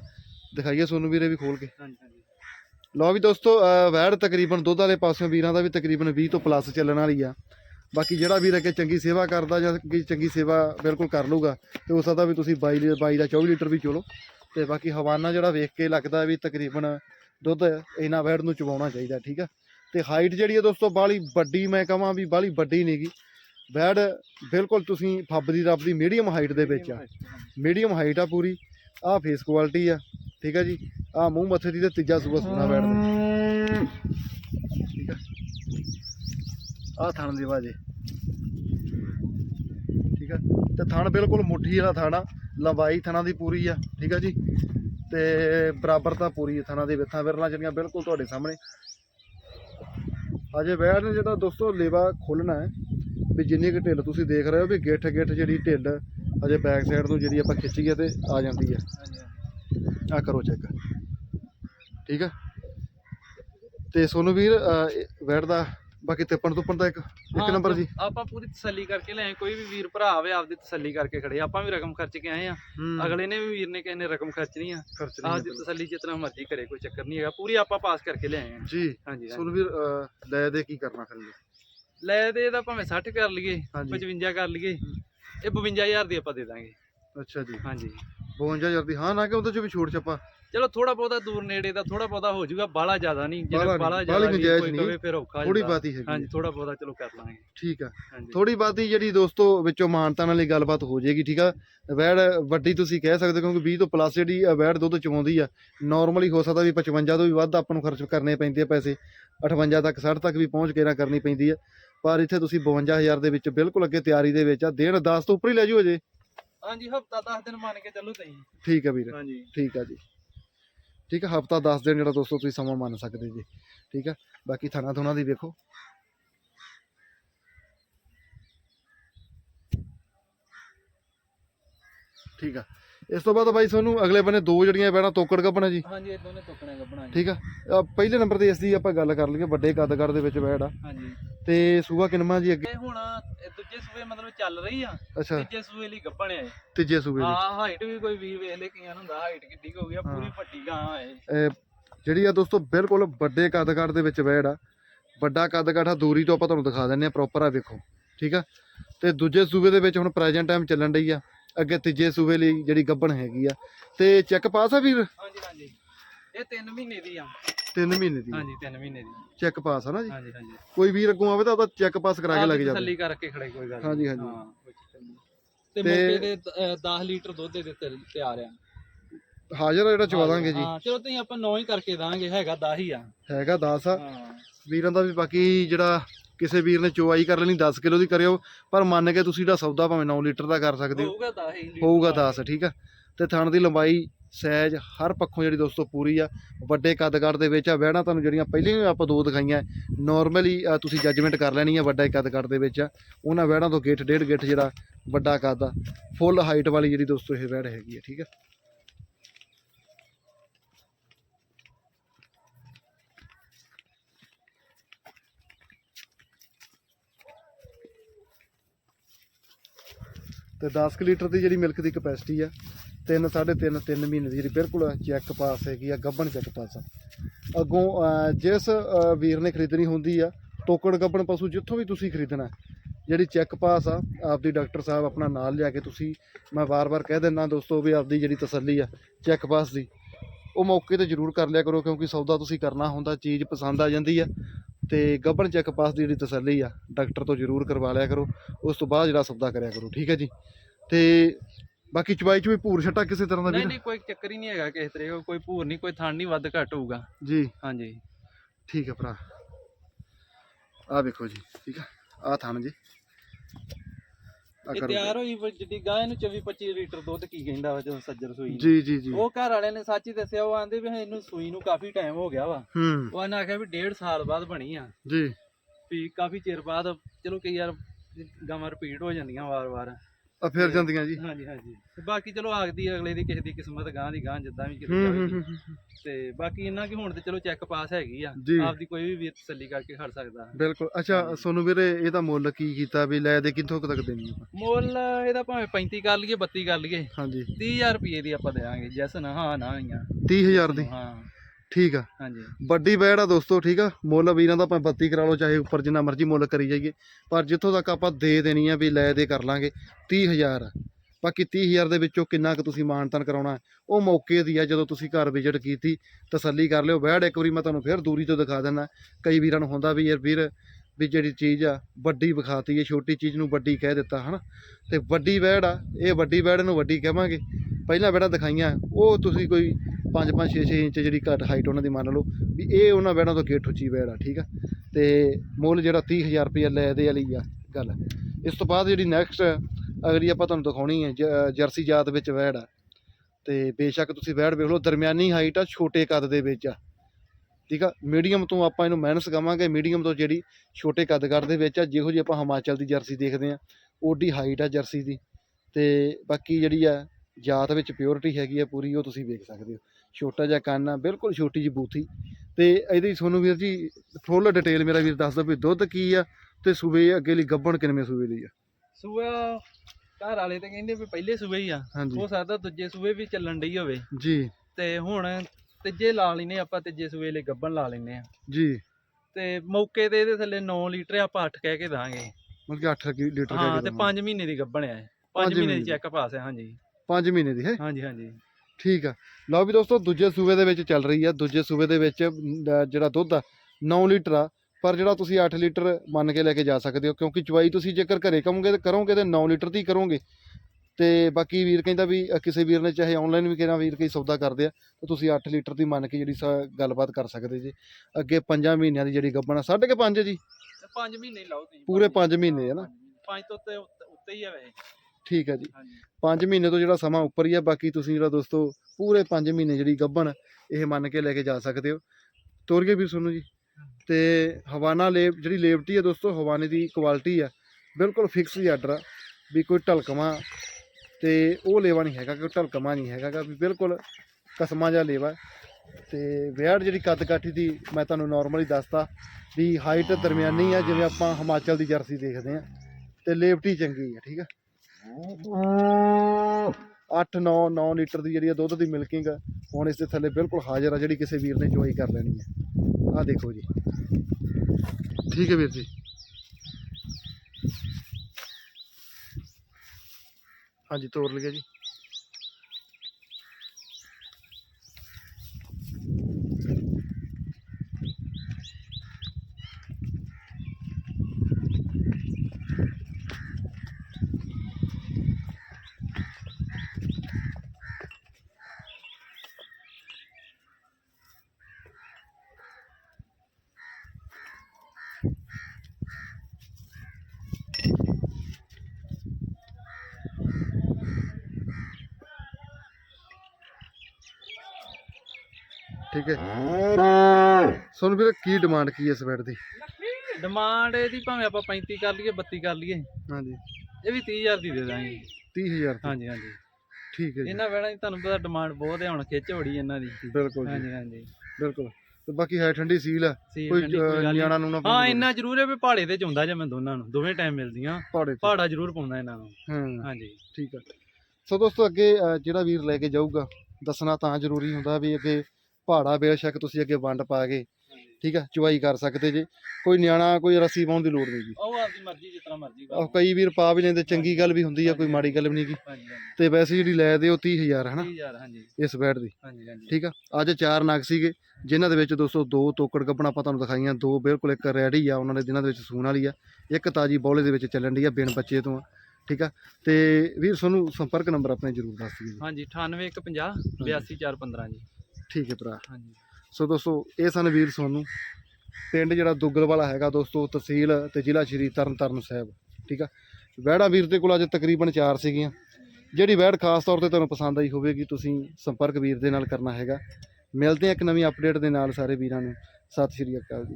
ਦਿਖਾਈਏ ਸੋਨੂੰ ਵੀਰੇ ਵੀ ਖੋਲ ਕੇ। ਹਾਂਜੀ ਹਾਂਜੀ। ਲਓ ਵੀ ਦੋਸਤੋ ਵੈੜ ਤਕਰੀਬਨ ਦੁੱਧ ਵਾਲੇ ਪਾਸਿਓਂ ਵੀਰਾਂ ਦਾ ਵੀ ਤਕਰੀਬਨ 20 ਤੋਂ ਪਲੱਸ ਚੱਲਣ ਵਾਲੀ ਆ। ਬਾਕੀ ਜਿਹੜਾ ਵੀਰ ਅੱਗੇ ਚੰਗੀ ਸੇਵਾ ਕਰਦਾ ਜਾਂ ਕਿ ਚੰਗੀ ਸੇਵਾ ਬਿਲਕੁਲ ਕਰ ਲੂਗਾ ਤੇ ਹੋ ਸਕਦਾ ਵੀ ਤੁਸੀਂ 22 ਲੀ- 22 ਦਾ 24 ਲੀਟਰ ਵੀ ਚੋਲੋ। ਤੇ ਬਾਕੀ ਹਵਾਨਾ ਜਿਹੜਾ ਵੇਖ ਕੇ ਲੱਗਦਾ ਵੀ ਤਕਰੀਬਨ ਦੁੱਧ ਇਹਨਾਂ ਵੈੜ ਨੂੰ ਚਵਾਉਣਾ ਚਾਹੀਦਾ ਠੀਕ ਆ? ਤੇ ਹਾਈਟ ਜਿਹੜੀ ਹੈ ਦੋਸਤੋ ਬਾਹਲੀ ਵੱਡੀ ਮੈਂ ਕਹਾਂ ਵੀ ਬਾਹਲੀ ਵੱਡੀ ਨਹੀਂਗੀ ਵੈੜ ਬਿਲਕੁਲ ਤੁਸੀਂ ਫੱਬ ਦੀ ਰੱਬ ਦੀ ਮੀਡੀਅਮ ਹਾਈਟ ਦੇ ਵਿੱਚ ਆ। ਮੀਡੀਅਮ ਹਾਈਟ ਆ ਪੂਰੀ। ਆਹ ਫੇਸ ਕੁਆਲਿਟੀ ਆ, ਠੀਕ ਆ ਜੀ? ਆਹ ਮੂੰਹ ਮੱਥੇ ਦੀ ਤੇ ਤੀਜਾ ਸੂਆ ਸੋਨਾ ਬੈਠਦਾ ਠੀਕ ਆ? ਆਹ ਥਣ ਦੀ ਬਾਜੇ ਠੀਕ ਆ? ਤੇ ਥਣ ਬਿਲਕੁਲ ਮੁੱਠੀ ਵਾਲਾ ਥਣ ਆ, ਲੰਬਾਈ ਥਣਾਂ ਦੀ ਪੂਰੀ ਆ, ਠੀਕ ਆ ਜੀ? ਤੇ ਬਰਾਬਰਤਾ ਪੂਰੀ ਹੈ ਥਣਾਂ ਦੇ ਵਿੱਥਾਂ ਵਿਰਲਾਂ ਜਿਹੜੀਆਂ ਬਿਲਕੁਲ ਤੁਹਾਡੇ ਸਾਹਮਣੇ। ਅਜੇ ਵੈੜ ਨੇ ਜਿਹੜਾ ਦੋਸਤੋ ਲੇਵਾ ਖੋਲਣਾ ਹੈ, ਵੀ ਜਿੰਨੀ ਕੁ ਢਿੱਲ ਤੁਸੀਂ ਦੇਖ ਰਹੇ ਹੋ ਵੀ ਗਿੱਠ ਗਿੱਠ ਜਿਹੜੀ ਢਿੱਲ ਅਜੇ ਬੈਕ ਸਾਈਡ ਤੋਂ ਜਿਹੜੀ ਆਪਾਂ ਖਿੱਚੀਏ ਤੇ ਆ ਜਾਂਦੀ ਹੈ ਆ ਕਰੋ ਚੈੱਕ ਠੀਕ ਆ? ਤੇ ਸੋਨੂੰ ਵੀਰ ਵੈੜ ਦਾ ਬਾਕੀ ਤਿੱਪਣ ਤੁੱਪਣ ਦਾ ਇੱਕ ਇੱਕ ਨੰਬਰ ਜੀ। ਆਪਾਂ ਪੂਰੀ ਤਸੱਲੀ ਕਰਕੇ ਲਿਆਏ ਕੋਈ ਵੀ ਵੀਰ ਭਰਾ ਆਵੇ ਆਪਦੀ ਤਸੱਲੀ ਕਰਕੇ ਖੜੇ ਆਪਾਂ ਵੀ ਰਕਮ ਖਰਚ ਕੇ ਆਏ ਆ। ਅਗਲੇ ਨੇ ਵੀ ਵੀਰ ਨੇ ਕਿਸੇ ਨੇ ਰਕਮ ਖਰਚਣੀ ਆ। ਆਪਦੀ ਤਸੱਲੀ ਜਿਤਨਾ ਮਰਜ਼ੀ ਕਰੇ ਕੋਈ ਚੱਕਰ ਨਹੀਂ ਹੈਗਾ। ਪੂਰੀ ਆਪਾਂ ਪਾਸ ਕਰਕੇ ਲਿਆਏ ਆ। ਜੀ। ਹਾਂਜੀ ਸੋਨੂੰ ਵੀਰ ਲੈ ਦੇ ਕੀ ਕਰਨਾ ਫਿਰ? ਲੈ ਦੇ ਇਹਦਾ ਭਾਵੇਂ 60 ਕਰ ਲਈਏ ਹਾਂਜੀ। 55 ਕਰ ਲਈਏ। ਇਹ 52000 ਦੀ ਆਪਾਂ ਦੇ ਦਾਂਗੇ। ਅੱਛਾ ਜੀ। ਹਾਂਜੀ। 52000 ਦੀ। ਹਾਂ ਨਾ ਕਿ ਉਹਦੇ ਚ ਵੀ ਛੋਟ ਛੱਪਾ ਚਲੋ ਥੋੜਾ ਬਹੁਤਾ ਦੂਰ ਨੇੜੇ ਦਾ ਥੋੜਾ ਬਹੁਤਾ ਹੋ ਜਾਊਗਾ ਬਾਲਾ ਜ਼ਿਆਦਾ ਨਹੀਂ। ਜਿਹੜਾ ਬਾਲਾ ਜ਼ਿਆਦਾ ਨਹੀਂ ਕੋਈ। ਕਵੇ ਫਿਰ ਔਖਾ ਥੋੜੀ। ਬਾਤੀ ਹੈਗੀ ਹਾਂਜੀ ਹੈ। ਥੋੜਾ ਬਹੁਤਾ ਚਲੋ ਕਰ ਲਾਂਗੇ। ਠੀਕ ਆ। ਥੋੜੀ ਬਾਤੀ ਜਿਹੜੀ ਦੋਸਤੋ ਵਿੱਚੋਂ ਮਾਨਤਾ ਵਾਲੀ ਗੱਲਬਾਤ ਹੋ ਜਾਏਗੀ ਠੀਕ ਆ? ਵੈੜ ਵੱਡੀ ਤੁਸੀਂ ਕਹਿ ਸਕਦੇ ਹੋ ਕਿਉਂਕਿ 20 ਤੋਂ ਪਲੱਸ ਜਿਹੜੀ ਵੈੜ ਦੁੱਧ ਚਵਾਉਂਦੀ ਆ ਨਾਰਮਲੀ ਹੋ ਸਕਦਾ ਵੀ 55 ਤੋਂ ਵੀ ਵੱਧ ਆਪਾਂ ਨੂੰ ਖਰਚ ਕਰਨੇ ਪੈਂਦੇ ਆ ਪੈਸੇ 58 ਤੱਕ 60 ਤੱਕ ਵੀ ਪਹੁੰਚ ਕੇ ਨਾ ਕਰਨੀ ਪੈਂਦੀ ਆ। ਪਰ ਇੱਥੇ ਤੁਸੀਂ 52000 ਦੇ ਵਿੱਚ ਬਿਲਕੁਲ ਅੱਗੇ ਤਿਆਰੀ ਦੇ ਵਿੱਚ ਆ। ਦਿਨ 10 ਤੋਂ ਉੱਪਰ ਹੀ ਲੈ ਜਾਓ ਅਜੇ। ਹਾਂਜੀ ਹਫਤਾ 10 ਦਿਨ ਮੰਨ ਕੇ ਚੱਲੋ ਤਈ ਠੀਕ ਆ ਵੀਰ। ਹਾਂਜੀ। ਠੀਕ ਆ ਜੀ। ਠੀਕ ਆ ਹਫਤਾ 10 ਦਿਨ ਜਿਹੜਾ ਦੋਸਤੋ ਤੁਸੀਂ ਸਮਾਂ ਮੰਨ ਸਕਦੇ ਜੀ। ਠੀਕ ਆ ਬਾਕੀ ਥਾਣਾ ਥੁਣਾ ਦੀ ਵੇਖੋ। ਠੀਕ ਆ। ਇਸ ਤੋਂ ਬਾਅਦ ਬਾਈ ਤੁਹਾਨੂੰ ਅਗਲੇ ਬੰਨੇ ਦੋ ਜਿਹੜੀਆਂ ਬੈਣਾ ਤੋਕੜ ਕੱਪਣਾ ਜੀ। ਹਾਂਜੀ ਇਹ ਦੋਨੇ ਟੁਕਣੇ ਗੱਬਣਾ ਜੀ। ਠੀਕ ਆ? ਅ, ਪਹਿਲੇ ਨੰਬਰ ਤੇ ਇਸ ਦੀ ਆਪਾਂ ਗੱਲ ਕਰ ਲਈਏ ਵੱਡੇ ਕੱਦਗੜ ਦੇ ਵਿੱਚ ਬੈੜ ਆ। ਹਾਂਜੀ। ਤੇ ਸੂਆ ਕਿਨਮਾ ਜੀ ਅੱਗੇ? ਇਹ ਹੁਣ ਇਹ ਦੂਜੇ ਸੂਏ ਮਤਲਬ ਚੱਲ ਰਹੀ ਆ। ਅੱਛਾ। ਤੀਜੇ ਸੂਏ ਲਈ ਗੱਬਣ ਹੈ ਤੀਜੇ ਸੂਬੇ ਦੀ ਹਾਂ ਹਾਈਟ ਵੀ ਕੋਈ ਵੀਰ ਵੇਖ ਲੈ ਕਿਆਂ ਹੁੰਦਾ ਹਾਈਟ ਕਿੱਡੀ ਕੁ ਹੋ ਗਈ ਆ ਪੂਰੀ। ਵੱਡੀ ਗਾਂ ਹੈ ਇਹ। ਜਿਹੜੀ ਆ ਦੋਸਤੋ ਬਿਲਕੁਲ ਵੱਡੇ ਕੱਦਗੜ ਦੇ ਵਿੱਚ ਬੈੜ ਆ। ਵੱਡਾ ਆ ਦੂਰੀ ਤੋਂ ਆਪਾਂ ਤੁਹਾਨੂੰ ਦਿਖਾ ਦਿੰਨੇ ਆ ਪ੍ਰੋਪਰ ਆ ਵੇਖੋ। ਠੀਕ ਆ? ਤੇ ਦੂਜੇ ਸੂਬੇ ਦੇ ਵਿੱਚ ਹੁਣ ਪ੍ਰੈਜ਼ੈਂਟ ਟਾਈਮ ਚੱਲਣ ਡਈ ਆ। ਅੱਗੇ ਤੀਜੇ ਸੂਬੇ ਲਈ ਜਿਹੜੀ ਗੱਬਣ ਹੈਗੀ ਆ। ਤੇ ਚੈੱਕ ਪਾਸ ਆ ਵੀਰ? ਹਾਂਜੀ ਹਾਂਜੀ। ਇਹ 3 ਮਹੀਨੇ ਦੀ ਆ। 3 ਮਹੀਨੇ ਦੀ। ਹਾਂਜੀ 3 ਮਹੀਨੇ ਦੀ। ਚੈੱਕ ਪਾਸ ਆ ਨਾ ਜੀ? ਹਾਂਜੀ ਹਾਂਜੀ। ਕੋਈ ਵੀਰ ਅੱਗੋਂ ਆਵੇ ਤਾਂ ਉਹਦਾ ਚੈੱਕ ਪਾਸ ਕਰਾ ਕੇ ਲੱਗ ਆਪਦੀ ਜਾਵੇ। ਤਸੱਲੀ ਕਰਕੇ ਖੜੇ ਕੋਈ ਗੱਲ ਨੀ। ਹਾਂਜੀ, ਹਾਂਜੀ। ਤੇ ਮੌਕੇ ਤੇ 10 ਲੀਟਰ ਦੁੱਧ ਦੇ ਦਿੱਤੇ ਤਿਆਰ ਆ। ਹਾਜ਼ਰ ਜਿਹੜਾ ਚਵਾ ਦਾਂਗੇ ਜੀ। ਹਾਂ ਚਲੋ ਤੁਸੀਂ ਆਪਾਂ 9 ਹੀ ਕਰਕੇ ਦਾਂਗੇ ਹੈਗਾ 10 ਹੀ ਆ। ਹੈਗਾ 10 ਆ। ਹਾਂ। ਵੀਰਾਂ ਦਾ ਵੀ ਬਾਕੀ ਜਿਹੜਾ ਕਿਸੇ ਵੀਰ ਨੇ ਚੁਆਈ ਕਰ ਲੈਣੀ 10 ਕਿਲੋ ਦੀ ਕਰਿਓ ਪਰ ਮੰਨ ਕੇ ਤੁਸੀਂ ਜਿਹੜਾ ਸੌਦਾ ਭਾਵੇਂ 9 ਲੀਟਰ ਦਾ ਕਰ ਸਕਦੇ ਹੋ। ਹੋਊਗਾ 10 ਹੀ ਲੀਟਰ ਹੋਊਗਾ ਦਾ। 10 ਠੀਕ ਆ? ਤੇ ਥਣ ਦੀ ਲੰਬਾਈ ਸਾਈਜ਼ ਹਰ ਪੱਖੋਂ ਜਿਹੜੀ ਦੋਸਤੋ ਪੂਰੀ ਆ ਵੱਡੇ ਕੱਦਕੜ ਦੇ ਵਿੱਚ ਆ ਵਹਿਣਾ ਤੁਹਾਨੂੰ ਜਿਹੜੀਆਂ ਪਹਿਲਾਂ ਵੀ ਆਪਾਂ ਦੋ ਦਿਖਾਈਆਂ ਨਾਰਮਲੀ ਤੁਸੀਂ ਜੱਜਮੈਂਟ ਕਰ ਲੈਣੀ ਆ ਵੱਡਾ ਕੱਦਕੜ ਦੇ ਵਿੱਚ ਆ ਉਹਨਾਂ ਵਹਿਣਾ ਤੋਂ ਗਿੱਠ ਡੇਢ ਗਿੱਠ ਜਿਹੜਾ ਵੱਡਾ ਕੱਦ ਆ ਫੁੱਲ ਹਾਈਟ ਵਾਲੀ ਜਿਹੜੀ ਦੋਸਤੋ ਇਹ ਵਹਿੜ ਹੈਗੀ ਆ ਠੀਕ ਆ? ਤੇ 10 ਕੁ ਲੀਟਰ ਦੀ ਜਿਹੜੀ ਮਿਲਕ ਦੀ ਕਪੈਸਿਟੀ ਆ 3 3.5 3 ਮਹੀਨੇ ਦੀ ਜਿਹੜੀ ਬਿਲਕੁਲ ਚੈੱਕ ਪਾਸ ਹੈਗੀ ਆ, ਗੱਬਣ ਚੈੱਕ ਪਾਸ ਆ। ਅੱਗੋਂ ਜਿਸ ਵੀਰ ਨੇ ਖਰੀਦਣੀ ਹੁੰਦੀ ਆ ਟੋਕੜ ਗੱਬਣ ਪਸ਼ੂ ਜਿੱਥੋਂ ਵੀ ਤੁਸੀਂ ਖਰੀਦਣਾ, ਜਿਹੜੀ ਚੈੱਕ ਪਾਸ ਆ, ਆਪਦੀ ਡਾਕਟਰ ਸਾਹਿਬ ਆਪਣਾ ਨਾਲ ਲਿਆ ਕੇ ਤੁਸੀਂ, ਮੈਂ ਵਾਰ-ਵਾਰ ਕਹਿ ਦਿੰਦਾ ਦੋਸਤੋ ਵੀ ਆਪਦੀ ਜਿਹੜੀ ਤਸੱਲੀ ਆ ਚੈੱਕ ਪਾਸ ਦੀ, ਉਹ ਮੌਕੇ ਤੇ ਜ਼ਰੂਰ ਕਰ ਲਿਆ ਕਰੋ, ਕਿਉਂਕਿ ਸੌਦਾ ਤੁਸੀਂ ਕਰਨਾ ਹੁੰਦਾ, ਚੀਜ਼ ਪਸੰਦ ਆ ਜਾਂਦੀ ਆ। ਤੇ ਗੱਬਣ ਚੈੱਕ ਪਾਸ ਦੀ ਜਿਹੜੀ ਤਸੱਲੀ ਆ ਡਾਕਟਰ ਤੋਂ ਜ਼ਰੂਰ ਕਰਵਾ ਲਿਆ ਕਰੋ ਉਸ ਤੋਂ ਬਾਅਦ ਜਿਹੜਾ ਸੌਦਾ ਕਰਿਆ ਕਰੋ ਠੀਕ ਹੈ ਜੀ? ਤੇ ਬਾਕੀ ਚਵਾਈ ਚ ਵੀ ਭੂਰ ਛੱਟਾ ਕਿਸੇ ਤਰ੍ਹਾਂ ਦਾ ਨਹੀਂ ਨਹੀਂ ਕੋਈ ਚੱਕਰ ਹੀ ਨਹੀਂ ਹੈਗਾ ਕਿਸੇ ਤਰ੍ਹਾਂ ਦਾ, ਕੋਈ ਭੂਰ ਨਹੀਂ ਕੋਈ ਥਣ ਨਹੀਂ ਵੱਧ ਘੱਟ ਹੋਊਗਾ। ਜੀ। ਹਾਂਜੀ। ਠੀਕ ਹੈ ਭਰਾ। ਆ ਵੇਖੋ ਜੀ ਠੀਕ ਆ? ਆ ਥਣ ਜੀ। ਇਹ ਤਿਆਰ ਹੋਈ ਵਾ ਜਿੱਡੀ ਗਾਂ ਇਹਨੂੰ 24 25 ਲੀਟਰ ਦੁੱਧ ਕੀ ਕਹਿੰਦਾ ਵਾ ਜਦੋਂ ਸੱਜਰ ਸੂਈ ਨੂੰ। ਜੀ ਜੀ ਜੀ। ਉਹ ਘਰ ਵਾਲਿਆਂ ਨੇ ਸੱਚ ਹੀ ਦੱਸਿਆ ਉਹ ਆਂਦੇ ਵੀ ਇਹਨੂੰ ਸੂਈ ਨੂੰ ਕਾਫੀ ਟਾਈਮ ਹੋ ਗਿਆ ਵਾ। ਹੂੰ। ਉਹ ਆਨੇ ਆਖਿਆ ਵੀ ਡੇਢ ਸਾਲ ਬਾਅਦ ਬਣੀ ਆ। ਜੀ। ਵੀ ਕਾਫੀ ਚਿਰ ਬਾਅਦ ਚਲੋ ਕਈ ਯਾਰ ਗਾਵਾਂ ਰਿਪੀਟ ਹੋ ਜਾਂਦੀਆਂ ਵਾਰ-ਵਾਰ। ਆ ਫਿਰ ਜਾਂਦੀਆਂ ਜੀ। ਹਾਂਜੀ ਹਾਂਜੀ। ਤੇ ਬਾਕੀ ਚਲੋ ਆਗਦੀ ਅਗਲੇ ਦੀ ਕਿਸੇ ਦੀ ਕਿਸਮਤ ਗਾਂ ਦੀ ਗਾਂ ਜਿੱਦਾਂ ਵੀ ਕਿਤੇ ਜਾਵੇਗੀ ਤੇ ਬਾਕੀ ਇਹਨਾਂ ਕੀ ਹੁਣ ਤੇ ਚਲੋ ਚੈੱਕ ਪਾਸ ਹੈਗੀ ਆ। ਜੀ। ਆਪਦੀ ਕੋਈ ਵੀ ਵੀਰ ਤਸੱਲੀ ਕਰਕੇ ਖੜ ਸਕਦਾ। ਬਿਲਕੁਲ। ਅੱਛਾ ਸੋਨੂੰ ਵੀਰੇ ਇਹਦਾ ਮੁੱਲ ਕੀ ਕੀਤਾ ਵੀ ਲੈ ਦੇ ਕਿੱਥੋਂ ਕੁ ਤੱਕ ਦੇਣੀ ਆਪਾਂ? ਮੁੱਲ ਇਹਦਾ ਭਾਵੇਂ 35 ਕਰ ਲਈਏ 32 ਕਰ ਲਈਏ। ਹਾਂਜੀ। 30000 ਰੁਪਏ ਦੀ ਆਪਾਂ ਦੇਵਾਂਗੇ ਜੈਸ ਨਾ ਹਾਂ ਨਾ ਆਈਆਂ। 30000 ਦੀ? ਹਾਂ। ਠੀਕ ਆ। ਹਾਂਜੀ। ਵੱਡੀ ਬੈੜ ਆ ਦੋਸਤੋ ਠੀਕ ਆ। ਮੁੱਲ ਵੀਰਾਂ ਦਾ ਭਾਵੇਂ 32 ਕਰਾ ਲਓ ਚਾਹੇ ਉੱਪਰ ਜਿੰਨਾ ਮਰਜ਼ੀ ਮੁੱਲ ਕਰੀ ਜਾਈਏ। ਪਰ ਜਿੱਥੋਂ ਤੱਕ ਆਪਾਂ ਦੇ ਦੇਣੀ ਆ ਵੀ ਲੈ ਦੇ ਕਰ ਲਾਂਗੇ 30000 ਬਾਕੀ 30000 ਦੇ ਵਿੱਚੋਂ ਕਿੰਨਾ ਕੁ ਤੁਸੀਂ ਮਾਨਤਨ ਕਰਾਉਣਾ ਉਹ ਮੌਕੇ ਦੀ ਆ ਜਦੋਂ ਤੁਸੀਂ ਘਰ ਵਿਜ਼ਿਟ ਕੀਤੀ ਤਸੱਲੀ ਕਰ ਲਿਓ। ਬੈੜ ਇੱਕ ਵਾਰੀ ਮੈਂ ਤੁਹਾਨੂੰ ਫਿਰ ਦੂਰੀ ਤੋਂ ਦਿਖਾ ਦਿੰਦਾ। ਕਈ ਵੀਰਾਂ ਨੂੰ ਹੁੰਦਾ ਵੀ ਯਾਰ ਵੀਰ ਵੀ ਜਿਹੜੀ ਚੀਜ਼ ਆ, ਵੱਡੀ ਵਿਖਾਤੀ ਹੈ, ਛੋਟੀ ਚੀਜ਼ ਨੂੰ ਵੱਡੀ ਕਹਿ ਦਿੱਤਾ, ਹਨਾ? ਤੇ ਵੱਡੀ ਬੈੜ ਆ, ਇਹ ਵੱਡੀ ਬੈੜ ਨੂੰ ਵੱਡੀ ਕਹਾਂਗੇ। ਪਹਿਲਾਂ ਬੈੜਾਂ ਦਿਖਾਈਆਂ, ਉਹ ਤੁਸੀਂ ਕੋਈ 5 5 6 6 ਇੰਚ ਜਿਹੜੀ ਘੱਟ ਹਾਈਟ ਉਹਨਾਂ ਦੀ ਮੰਨ ਲਓ, ਵੀ ਇਹ ਉਹਨਾਂ ਬੈੜਾਂ ਤੋਂ ਗੇਟ ਉੱਚੀ ਬੈੜ ਆ, ਠੀਕ ਆ? ਤੇ ਮੁੱਲ ਜਿਹੜਾ 30000 ਰੁਪਏ ਲੈ ਦੇ ਵਾਲੀ ਆ ਗੱਲ। ਇਸ ਤੋਂ ਬਾਅਦ ਜਿਹੜੀ ਨੈਕਸਟ ਅਗਲੀ ਆਪਾਂ ਤੁਹਾਨੂੰ ਦਿਖਾਉਣੀ ਹੈ ਜਰਸੀ ਜਾਤ ਵਿੱਚ ਵੈੜ ਆ। ਤੇ ਬੇਸ਼ੱਕ ਤੁਸੀਂ ਵੈੜ ਵੇਖ ਲਓ, ਦਰਮਿਆਨੀ ਹਾਈਟ ਆ, ਛੋਟੇ ਕੱਦ ਦੇ ਵਿੱਚ ਆ। ਠੀਕ ਆ? ਮੀਡੀਅਮ ਤੋਂ ਆਪਾਂ ਇਹਨੂੰ ਮਾਈਨਸ ਕਵਾਂਗੇ। ਮੀਡੀਅਮ ਤੋਂ ਜਿਹੜੀ ਛੋਟੇ ਕੱਦ ਕੱਦ ਦੇ ਵਿੱਚ ਆ ਜਿਹੋ ਜਿਹੀ ਆਪਾਂ ਹਿਮਾਚਲ ਦੀ ਜਰਸੀ ਦੇਖਦੇ ਆ। ਓਡੀ ਹਾਈਟ ਆ ਜਰਸੀ ਦੀ। ਤੇ ਬਾਕੀ ਜਿਹੜੀ ਆ ਜਾਤ ਵਿੱਚ ਪਿਓਰਿਟੀ ਹੈਗੀ ਆ ਪੂਰੀ ਉਹ ਤੁਸੀਂ ਵੇਖ ਸਕਦੇ ਹੋ। ਛੋਟਾ ਜਿਹਾ ਕੰਨ ਆ ਬਿਲਕੁਲ ਛੋਟੀ ਜਿਹੀ ਬੂਥੀ। ਤੇ ਇਹਦੀ ਤੁਹਾਨੂੰ ਵੀਰ ਜੀ ਫੁੱਲ ਡਿਟੇਲ ਮੇਰਾ ਵੀਰ ਦੱਸ ਦਿਓ ਵੀ ਦੁੱਧ ਕੀ ਆ ਤੇ ਸੂਬੇ ਅੱਗੇ ਲਈ ਗੱਬਣ ਕਿੰਨੇ ਸੂਬੇ ਦੀ ਆ? ਸੂਆ ਘਰ ਵਾਲੇ ਤੇ ਕਹਿੰਦੇ ਵੀ ਪਹਿਲੇ ਸੂਏ ਹੀ ਆ। ਹੋ ਸਕਦਾ ਦੂਜੇ ਸੂਏ ਵੀ ਚੱਲਣ ਡਈ ਹੋਵੇ। ਜੀ। ਤੇ ਹੁਣ ਤੀਜੇ ਲਾ ਲੈਨੇ ਆਪਾਂ ਤੀਜੇ ਸੂਏ ਲਈ ਗੱਬਣ ਲਾ ਲੈਨੇ ਆ। ਜੀ। ਤੇ ਮੌਕੇ ਤੇ ਇਹਦੇ ਥੱਲੇ 9 ਲੀਟਰ ਆਪਾਂ 8 ਕਹਿ ਕੇ ਦਾਂਗੇ। ਮਤਲਬ ਕਿ 8 ਲੀਟਰ ਹਾਂ ਤੇ ਕੇ 5 ਮਹੀਨੇ ਦੀ ਗੱਬਣ ਆ ਪੰਜ 5 ਮਹੀਨੇ ਦੀ। ਚੈੱਕ ਪਾਸ ਹੈ ਹਾਂਜੀ। 5 ਮਹੀਨੇ ਦੀ ਹੈ? ਹਾਂਜੀ ਹਾਂਜੀ। ਠੀਕ ਆ। ਲਓ ਵੀ ਦੋਸਤੋ ਦੂਜੇ ਸੂਬੇ ਦੇ ਵਿੱਚ ਚੱਲ ਰਹੀ ਆ। ਦੂਜੇ ਸੂਬੇ ਦੇ ਵਿੱਚ ਜਿਹੜਾ ਦੁੱਧ ਆ 9 ਲੀਟਰ ਆ। ਪਰ ਜਿਹੜਾ ਤੁਸੀਂ 8 ਲੀਟਰ ਮੰਨ ਕੇ ਲੈ ਕੇ ਜਾ ਸਕਦੇ ਹੋ ਕਿਉਂਕਿ ਚਵਾਈ ਤੁਸੀਂ ਜੇਕਰ ਘਰੇ ਕਰੋਗੇ ਤੇ ਕਰੋਗੇ ਤੇ 9 ਲੀਟਰ ਦੀ ਕਰੋਗੇ। ਤੇ ਬਾਕੀ ਵੀਰ ਕਹਿੰਦਾ ਵੀ ਅ, ਕਿਸੇ ਵੀਰ ਨੇ ਚਾਹੇ ਆਨਲਾਈਨ ਵੀ ਕਿਹੜਾ ਵੀਰ ਕਈ ਸੌਦਾ ਕਰਦੇ ਆ ਤੇ ਤੁਸੀਂ 8 ਲੀਟਰ ਦੀ ਮੰਨ ਕੇ ਜਿਹੜੀ ਸ- ਗੱਲਬਾਤ ਕਰ ਸਕਦੇ ਜੀ। ਅੱਗੇ 5 ਮਹੀਨਿਆਂ ਦੀ ਜਿਹੜੀ ਗੱਬਣ ਆ ਸਾਢੇ ਕੇ 5 ਜੀ? ਤੇ 5 ਮਹੀਨੇ ਹੀ ਲਾਓ ਤੁਸੀਂ। ਪੂਰੇ ਪੰਜ ਮਹੀਨੇ ਆ ਨਾ? 5 ਤੋਂ ਉੱਤੇ ਉੱਤੇ ਹੀ ਆ ਵੈਸੇ। ਠੀਕ ਆ ਜੀ। ਹਾਂਜੀ। 5 ਮਹੀਨੇ ਤੋਂ ਜਿਹੜਾ ਸਮਾਂ ਉੱਪਰ ਹੀ ਆ ਬਾਕੀ ਤੁਸੀਂ ਜਿਹੜਾ ਦੋਸਤੋ ਪੂਰੇ 5 ਮਹੀਨੇ ਜਿਹੜੀ ਗੱਭਣ ਇਹ ਮੰਨ ਕੇ ਲੈ ਕੇ ਜਾ ਸਕਦੇ ਹੋ। ਤੋਰੀਏ ਵੀ ਸੁਣੋ ਜੀ ਤੇ ਹਵਾਨਾ ਲੇਬ ਜਿਹੜੀ ਲੇਵਟੀ ਆ ਦੋਸਤੋ ਹਵਾਨੇ ਦੀ ਕੁਆਲਿਟੀ ਆ ਬਿਲਕੁਲ ਫਿਕਸ ਹੀ ਆਰਡਰ ਆ ਵੀ ਕੋਈ ਢਲਕਵਾਂ ਤੇ ਉਹ ਲੇਵਾ ਨਹੀਂ ਹੈਗਾ ਕਿ ਢਲਕਵਾਂ ਨਹੀਂ ਹੈਗਾ ਗਾ, ਵੀ ਬਿਲਕੁਲ ਕਸਮਾਂ ਜਿਹਾ ਲੇਵਾ ਹੈ। ਤੇ ਵਿਆੜ ਜਿਹੜੀ ਕੱਦ ਕਾਠੀ ਦੀ ਮੈਂ ਤੁਹਾਨੂੰ ਨਾਰਮਲੀ ਦੱਸਤਾ ਵੀ ਹਾਈਟ ਦਰਮਿਆਨੀ ਆ, ਜਿਵੇਂ ਆਪਾਂ ਹਿਮਾਚਲ ਦੀ ਜਰਸੀ ਦੇਖਦੇ ਆ, ਤੇ ਲੇਵਟੀ ਚੰਗੀ ਆ, ਠੀਕ ਆ? 8 9 9 ਲੀਟਰ ਦੀ ਜਿਹੜੀ ਆ ਦੁੱਧ ਦੀ ਮਿਲਕਿੰਗ ਹੁਣ ਇਸ ਦੇ ਥੱਲੇ ਬਿਲਕੁਲ ਹਾਜ਼ਰ ਆ ਜਿਹੜੀ ਕਿਸੇ ਵੀਰ ਨੇ ਚੋਈ ਕਰ ਲੈਣੀ ਹੈ ਆਹ ਦੇਖੋ ਜੀ। ਠੀਕ ਹੈ ਵੀਰ ਜੀ। ਹਾਂਜੀ ਤੋਰ ਲਿਆ ਜੀ। ਠੀਕ ਹੈ। ਸੁਣ ਵੀਰ ਕੀ ਡਿਮਾਂਡ ਕੀ ਹੈ ਇਸ ਬੈਡ ਦੀ? ਡਿਮਾਂਡ ਇਹਦੀ ਭਾਵੇਂ ਆਪਾਂ 35 ਕਰ ਲਈਏ 32 ਕਰ ਲਈਏ। ਹਾਂਜੀ। ਇਹ ਵੀ 30000 ਦੀ ਦੇ ਦਾਂਗੇ। 30000 ਦੀ? ਹਾਂਜੀ ਹਾਂਜੀ। ਠੀਕ ਹੈ ਜੀ। ਇਹਨਾਂ ਵੇੜਾ ਦੀ ਤੁਹਾਨੂੰ ਪਤਾ ਡਿਮਾਂਡ ਬਹੁਤ ਹੈ ਹੁਣ ਖਿੱਚ ਹੋੜੀ ਇਹਨਾਂ ਦੀ। ਬਿਲਕੁਲ ਜੀ। ਹਾਂਜੀ ਹਾਂਜੀ। ਬਿਲਕੁਲ। ਤੇ ਬਾਕੀ ਹੈ ਠੰਡੀ ਸੀਲ ਹੈ ਸੀਲ ਕੋਈ ਠੰਡੀ, ਕੋਈ ਗੱਲ ਨੀ। ਨਿਆਣਾ ਨੂੰ ਨਾ ਹਾਂ ਇੰਨਾ ਜ਼ਰੂਰ ਹੈ ਵੀ ਪਹਾੜੇ ਤੇ ਚੁੰਦਾ ਜੇ ਮੈਂ ਦੋਨਾਂ ਨੂੰ। ਦੋਵੇਂ ਟਾਈਮ ਮਿਲਦੀਆਂ। ਪਹਾੜੇ ਤੇ। ਪਹਾੜਾ ਜ਼ਰੂਰ ਪਾਉਂਦਾ ਇਹਨਾਂ ਨੂੰ। ਹਾਂ। ਹਾਂਜੀ। ਠੀਕ ਆ। ਸੋ ਦੋਸਤੋ ਅੱਗੇ ਜਿਹੜਾ ਵੀਰ ਲੈ ਕੇ ਜਾਊਗਾ ਦੱਸਣਾ ਤਾਂ ਜ਼ਰੂਰੀ ਹੁੰਦਾ ਵੀ ਅੱਗੇ ਪਹਾੜਾ ਬੇਸ਼ੱਕ ਤੁਸੀਂ ਅੱਗੇ ਵੰਡ ਪਾ ਕੇ ਠੀਕ ਆ ਚੁਆਈ ਕਰ ਸਕਦੇ ਜੇ। ਕੋਈ ਨਿਆਣਾ ਕੋਈ ਰੱਸੀ ਪਾਉਣ ਦੀ ਲੋੜ ਨਹੀਂ ਜੀ। ਉਹ ਆਪਦੀ ਮਰਜ਼ੀ ਜਿਸ ਤਰ੍ਹਾਂ ਮਰਜ਼ੀ ਉਹ ਕਈ ਵੀਰ ਪਾ ਵੀ ਲੈਂਦੇ ਚੰਗੀ ਗੱਲ ਵੀ ਹੁੰਦੀ ਆ ਕੋਈ ਮਾੜੀ ਗੱਲ ਵੀ ਨਹੀਂ ਹਾਂਜੀ ਤੇ ਵੈਸੇ ਜਿਹੜੀ ਲੈ ਦੇ ਉਹ 30000 ਹਨਾ? 30000 ਹਾਂਜੀ। ਇਸ ਬੈਡ ਦੀ। ਹਾਂਜੀ ਹਾਂਜੀ। ਠੀਕ ਆ ਅੱਜ ਚਾਰ ਨਗ ਸੀਗੇ ਜਿਨ੍ਹਾਂ ਦੇ ਵਿੱਚ ਦੋਸਤੋ ਦੋ ਤੋਕੜ ਗੱਬਣਾ ਆਪਾਂ ਤੁਹਾਨੂੰ ਦਿਖਾਈਆਂ ਦੋ ਬਿਲਕੁਲ ਇੱਕ ਰੈਡੀ ਆ ਉਹਨਾਂ ਦੇ ਜਿਨ੍ਹਾਂ ਦੇ ਵਿੱਚ ਸੂਣ ਵਾਲੀ ਆ ਇੱਕ ਤਾਜੀ ਬੌਲੇ ਦੇ ਵਿੱਚ ਚੱਲਣ ਦੀ ਆ ਬਿਨ ਬੱਚੇ ਤੋਂ ਆ ਠੀਕ ਆ। ਤੇ ਵੀਰ ਤੁਹਾਨੂੰ ਸੰਪਰਕ ਨੰਬਰ ਆਪਣੇ ਜ਼ਰੂਰ ਦੱਸ ਦਿਓ ਹਾਂਜੀ 98150 82415 ਜੀ। ਠੀਕ ਹੈ ਭਰਾ। ਹਾਂਜੀ। ਸੋ ਦੋਸਤੋ ਇਹ ਸਨ ਵੀਰ ਸੋਨੂੰ ਪਿੰਡ ਜਿਹੜਾ ਦੁੱਗਲ ਵਾਲਾ ਹੈਗਾ ਦੋਸਤੋ ਤਹਿਸੀਲ ਤੇ ਜ਼ਿਲ੍ਹਾ ਸ਼੍ਰੀ ਤਰਨਤਾਰਨ ਸਾਹਿਬ ਠੀਕ ਆ? ਵਹਿੜਾ ਵੀਰ ਦੇ ਕੋਲ ਅੱਜ ਤਕਰੀਬਨ 4 ਸੀਗੀਆਂ। ਜਿਹੜੀ ਵਹਿੜ ਖਾਸ ਤੌਰ ਤੇ ਤੁਹਾਨੂੰ ਪਸੰਦ ਆਈ ਹੋਵੇਗੀ ਤੁਸੀਂ ਸੰਪਰਕ ਵੀਰ ਦੇ ਨਾਲ ਕਰਨਾ ਹੈਗਾ। ਮਿਲਦੇ ਹਾਂ ਇੱਕ ਨਵੀਂ ਅਪਡੇਟ ਦੇ ਨਾਲ ਸਾਰੇ ਵੀਰਾਂ ਨੂੰ। ਸਤਿ ਸ਼੍ਰੀ ਅਕਾਲ ਜੀ।